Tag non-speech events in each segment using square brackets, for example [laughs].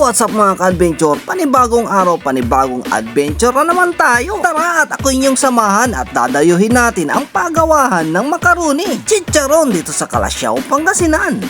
what's up mga ka-adventure? Panibagong araw, panibagong adventure na naman tayo. Tara at ako inyong samahan at dadayuhin natin ang pagawahan ng makaroni, chicharon dito sa Kalasyaw, Pangasinan.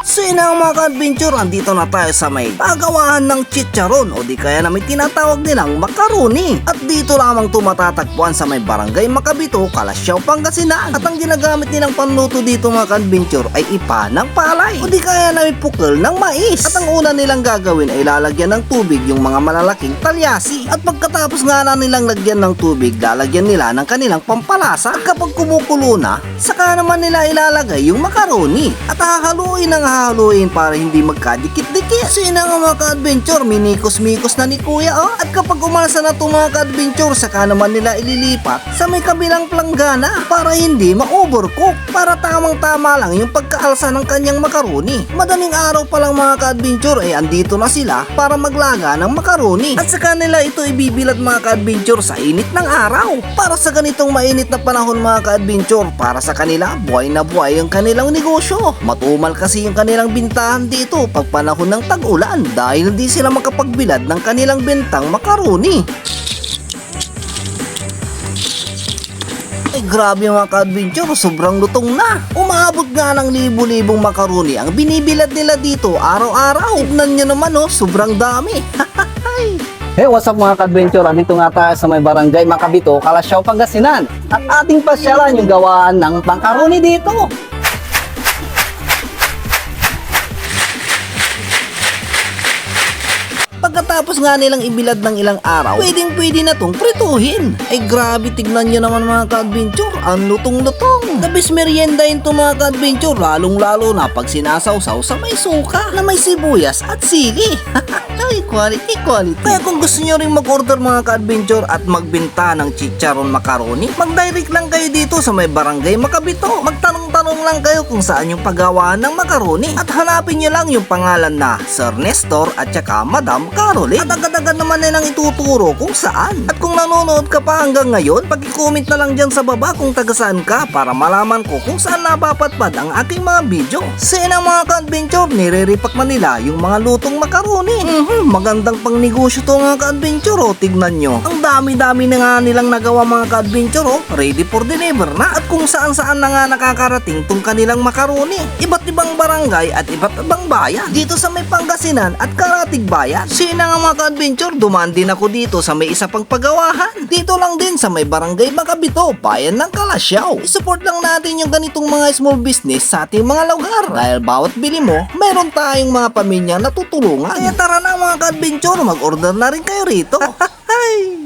So yun mga ka-adventure, andito na tayo sa may pagawahan ng chicharon o di kaya na may tinatawag nilang makaroni. At dito lamang tumatatagpuan sa may barangay Makabito, Kalasyaw, Pangasinan. At ang ginagamit nilang panluto dito mga ka-adventure ay ipa ng palay o di kaya na may pukol ng mais. At ang una nilang gagawin ay lalagyan ng tubig yung mga malalaking talyasi. At pagkatapos nga na nilang lagyan ng tubig, lalagyan nila ng kanilang pampalasa. At kapag kumukulo na, saka naman nila ilalagay yung makaroni. At hahaluin ng hahaluin para hindi magkadikit-dikit. So yun na nga mga ka-adventure, minikos-mikos na ni kuya oh. At kapag umasa na itong mga ka-adventure, saka naman nila ililipat sa may kabilang planggana para hindi ma-overcook. Para tamang-tama lang yung pagkaalsa ng kanyang makaroni. Madaling araw pa lang mga ka-adventure ay andito na sila para maglaga ng makaroni. At saka nila ito ibibilad mga ka-adventure sa init ng araw. Para sa ganitong mainit na panahon mga ka-adventure, para sa kanila buhay na buhay ang kanilang negosyo. Matumal kasi yung kanilang bintahan dito pag panahon ng tag-ulan dahil hindi sila makapagbilad ng kanilang bentang makaroni. Ay grabe mga ka-adventure, sobrang lutong na. Umabot nga ng libo-libong makaroni ang binibilad nila dito araw-araw. Tignan nyo naman oh, sobrang dami. [laughs] Hey, what's up mga ka-adventure? Andito nga tayo sa may barangay Makabito, Kalasyaw, Pangasinan. At ating pasyalan yung gawaan ng makaroni dito. the Pagkatapos nga nilang ibilad ng ilang araw, pwedeng pwede na tong prituhin. Ay grabe, tignan nyo naman mga ka-adventure, ang lutong-lutong. Nabis merienda yun to mga ka-adventure, lalong-lalo na pag sinasawsaw sa may suka na may sibuyas at sili. [laughs] Ay, quality, quality. Kaya kung gusto nyo rin mag-order mga ka-adventure at magbenta ng chicharon macaroni, mag-direct lang kayo dito sa may barangay Makabito. Magtanong-tanong lang kayo kung saan yung paggawaan ng macaroni at hanapin nyo lang yung pangalan na Sir Nestor at saka Madam Caroline. At agad-agad naman nilang ituturo kung saan. At kung nanonood ka pa hanggang ngayon, pag-comment na lang dyan sa baba kung taga saan ka para malaman ko kung saan napapatpad ang aking mga video. Sa mga ka-adventure, nire-repack man yung mga lutong makaroni. Mhm, magandang pang negosyo to mga ka-adventure oh. Tignan nyo. Ang dami-dami na nga nilang nagawa mga ka-adventure oh. Ready for deliver na at kung saan-saan na nga nakakarating tong kanilang makaroni. Iba't ibang barangay at iba't ibang bayan. Dito sa may Pangasinan at Karatig Bayan. Sina nga mga ka-adventure, dumaan din ako dito sa may isa pang pagawahan. Dito lang din sa may barangay Makabito, bayan ng Kalasyaw. I-support lang natin yung ganitong mga small business sa ating mga lugar. Dahil bawat bili mo, meron tayong mga pamilya na tutulungan. Kaya tara na mga ka-adventure, mag-order na rin kayo rito. [laughs] Hay!